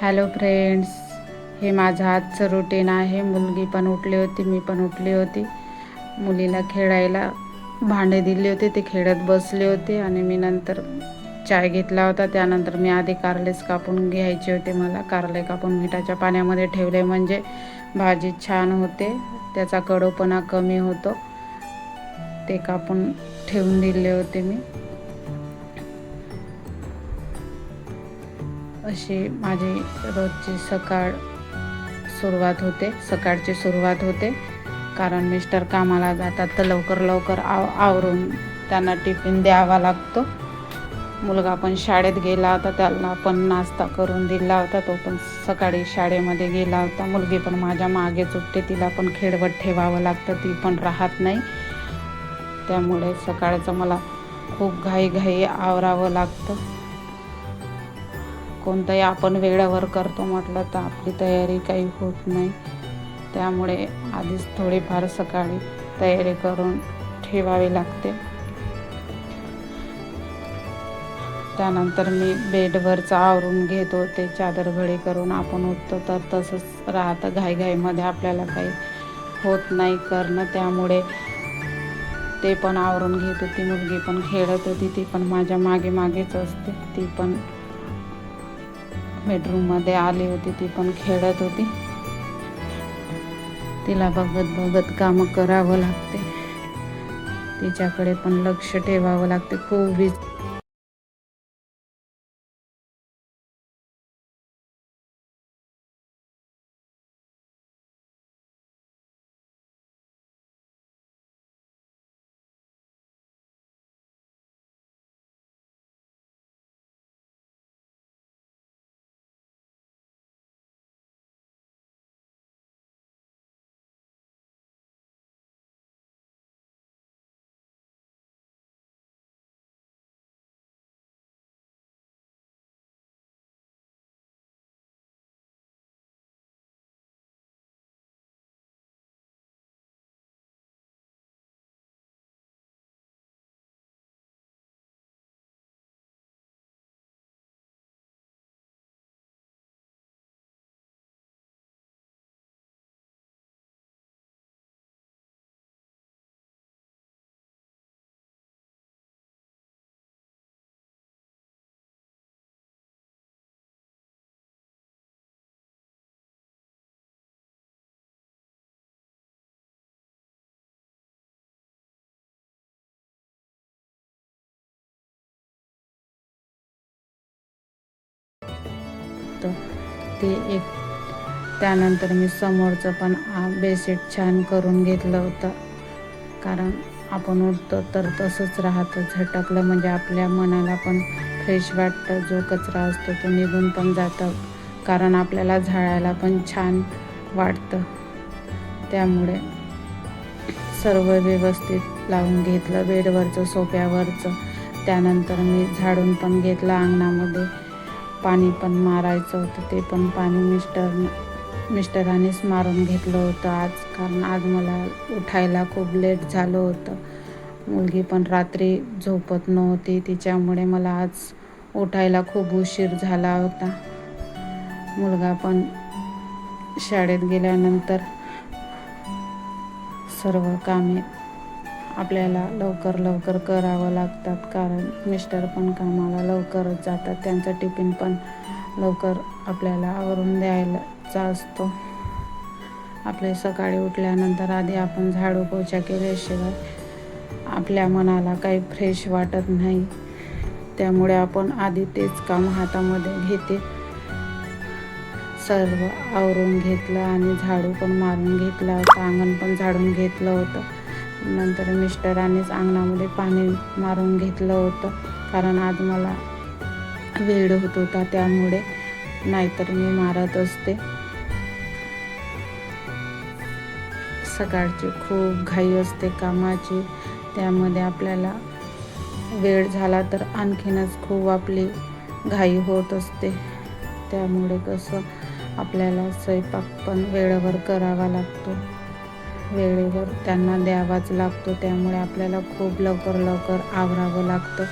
Hello friends हे माझं आजचं रुटीन आहे. मुलगी पण उठली होती मी पण उठली होती. मुलीला खेळायला भांडे दिले होते ते खेळत बसले होते आणि मी नंतर चाय घेतला होता. त्यानंतर मी आधी कारलेच कापून घ्यायचे होते मला. कारले कापून मिठाच्या पाण्यामध्ये ठेवले. म्हणजे भाजी छान होते. त्याचा कडोपणा कमी होतो. ते कापून ठेवून दिले होते मी. अशी माझी रोजची सकाळ सुरुवात होते. सकाळची सुरुवात होते. कारण मिस्टर कामाला जातात तर लवकर लवकर आव आवरून त्यांना टिफिन द्यावा लागतो. मुलगा पण शाळेत गेला होता. त्याला पण नाश्ता करून दिला होता. तो पण सकाळी शाळेमध्ये गेला होता. मुलगी पण माझ्या मागे चुकते तिला पण खेळवत ठेवावं लागतं. ती पण राहत नाही. त्यामुळे सकाळचं मला खूप घाई आवरावं लागतं. कोणतंही आपण वेळेवर करतो म्हटलं तर आपली तयारी काही होत नाही. त्यामुळे आधीच थोडीफार सकाळी तयारी करून ठेवावी लागते. त्यानंतर मी बेडवरचं आवरून घेतो ते चादर घडी करून आपण उठतो तर तसंच राहतं. घाईघाईमध्ये आपल्याला काही होत नाही करणं. त्यामुळे ते पण आवरून घेत होती. मुलगी पण खेळत होती. ती पण माझ्या मागे मागेच असते. ती पण बेडरूममध्ये आली होती ती पण खेळत होती. तिला बघत बघत कामं करावं लागते. तिच्याकडे पण लक्ष ठेवावं लागते. खूप वीज होतं. ते एक त्यानंतर मी समोरचं पण बेडशीट छान करून घेतलं होतं. कारण आपण उठतो तर तसंच राहतं झटकलं म्हणजे आपल्या मनाला पण फ्रेश वाटतं जो कचरा असतो तो निघून पण जातं. कारण आपल्याला झाडायला पण छान वाटतं. त्यामुळे सर्व व्यवस्थित लावून घेतलं बेडवरचं सोप्यावरचं त्यानंतर मी झाडून पण घेतलं अंगणामध्ये. पाणी पण मारायचं होतं ते पण पाणी मिस्टर मिस्टरांनीच मारून घेतलं होतं आज. कारण आज मला उठायला खूप लेट झालं होतं. मुलगी पण रात्री झोपत नव्हती तिच्यामुळे मला आज उठायला खूप उशीर झाला होता. मुलगा पण शाळेत गेल्यानंतर सर्व कामे आपल्याला लवकर लवकर करावं लागतात कारण मिस्टर पण कामाला लवकरच जातात. त्यांचा टिफिन पण लवकर आपल्याला आवरून द्यायलाचा असतो. आपले सकाळी उठल्यानंतर आधी आपण झाडू पोछा केल्याशिवाय आपल्या मनाला काही फ्रेश वाटत नाही. त्यामुळे आपण आधी तेच काम हातामध्ये घेते. सर्व आवरून घेतलं आणि झाडू पण मारून घेतला होता अंगण पण झाडून घेतलं होतं. नंतर मिस्टरांनीच अंगणामध्ये पाणी मारून घेतलं होतं. कारण आज मला वेळ होत होता त्यामुळे नाहीतर मी मारत असते. सकाळची खूप घाई असते कामाची. त्यामध्ये आपल्याला वेळ झाला तर आणखीनच खूप आपली घाई होत असते. त्यामुळे कसं आपल्याला स्वयंपाक पण वेळेवर करावा लागतो. वेळेवर त्यांना द्यावाच लागतो. त्यामुळे आपल्याला खूप लवकर लवकर आवरावं लागतं.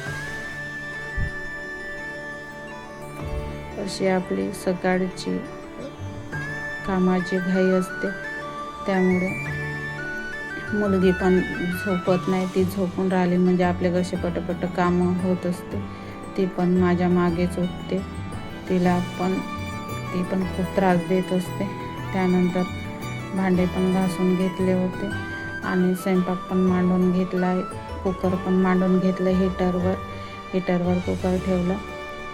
अशी आपली सकाळची कामाची घाई असते. त्यामुळे मुलगी पण झोपत नाही. ती झोपून राहिली म्हणजे आपले कसे पटपट कामं होत असते. ती पण माझ्या मागेच उठते. तिला पण ती पण खूप त्रास देत असते. त्यानंतर भांडे पण घासून घेतले होते. आणि स्वयंपाक पण मांडून घेतला कुकर पण मांडून घेतलं हिटरवर हिटरवर कुकर ठेवलं.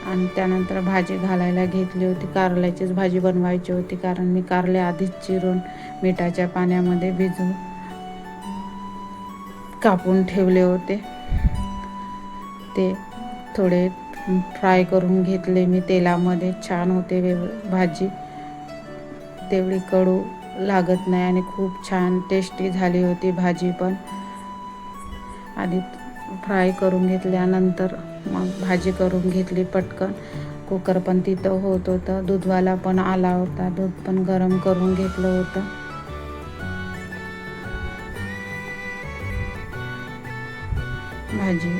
आणि त्यानंतर भाजी घालायला घेतली होती. कारल्याचीच भाजी बनवायची होती. कारण मी कारले आधीच चिरून मिठाच्या पाण्यामध्ये भिजवून कापून ठेवले होते. ते थोडे फ्राय करून घेतले मी तेलामध्ये. छान होते वेव भाजी. तेवढी कडू लागत नाही आणि खूप छान टेस्टी झाली होती भाजी पण. आधी फ्राय करून घेतल्यानंतर मग भाजी करून घेतली पटकन. कुकर पण तिथं होत होतं. दूधवाला पण आला होता. दूध पण गरम करून घेतलं होतं. भाजी.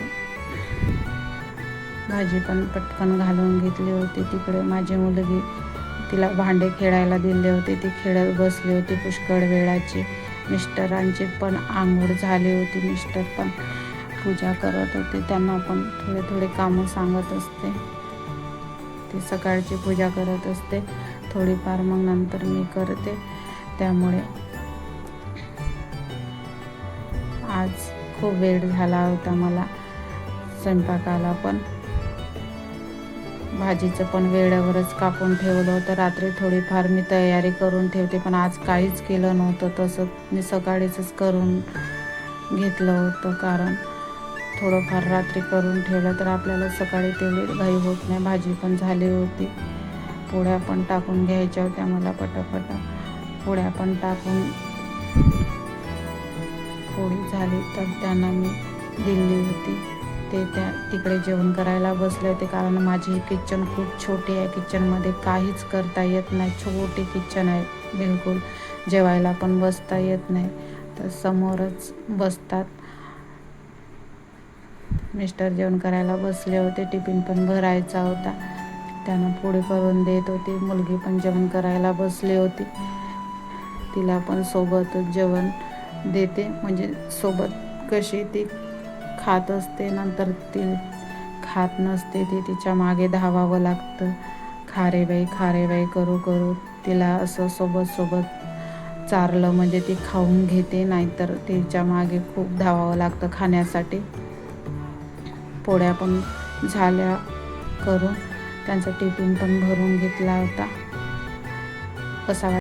भाजी पण पटकन घालून घेतली होती. तिकडे माझी मुलगी तिला भांडे खेळायला दिले होते. ती खेळत बसली होती पुष्कळ वेळाची. मिस्टरांची पण आंघोळ झाली होती. मिस्टर पण पूजा करत होते. त्यांना पण थोडे थोडे कामं सांगत असते. ती सकाळची पूजा करत असते. थोडीफार मग नंतर मी करते. त्यामुळे आज खूप वेळ झाला होता मला. स्वयंपाकाला पण भाजीचं पण वेळेवरच कापून ठेवलं होतं. रात्री थोडीफार मी तयारी करून ठेवते पण आज काहीच केलं नव्हतं. तसं मी सकाळीच करून घेतलं होतं कारण थोडंफार रात्री करून ठेवलं तर आपल्याला सकाळी तेवढी घाई होत नाही. भाजी पण झाली होती. पोळ्या पण टाकून घ्यायच्या होत्या मला पटापटा. पोळ्या पण टाकून पोळी झाली तर त्यांना मी दिली होती. ते त्या तिकडे जेवण करायला बसले होते. कारण माझी किचन खूप छोटी आहे. किचनमध्ये काहीच करता येत नाही. छोटी किचन आहे. बिलकुल जेवायला पण बसता येत नाही. तर समोरच बसतात. मिस्टर जेवण करायला बसले होते. टिफिन पण भरायचा होता. त्यांना पुढे करून देत होती. मुलगी पण जेवण करायला बसली होती. तिला पण सोबतच जेवण देते. म्हणजे सोबत कशी ती खात असते नंतर ती खात नसते ती तिच्यामागे धावावं लागतं. खारे बाई करू करू. तिला असं सोबत सोबत चारलं म्हणजे ती खाऊन घेते नाहीतर तिच्यामागे खूप धावावं लागतं खाण्यासाठी. पोळ्या पण झाल्या करून त्यांचा टिफिन पण भरून घेतला होता. कसा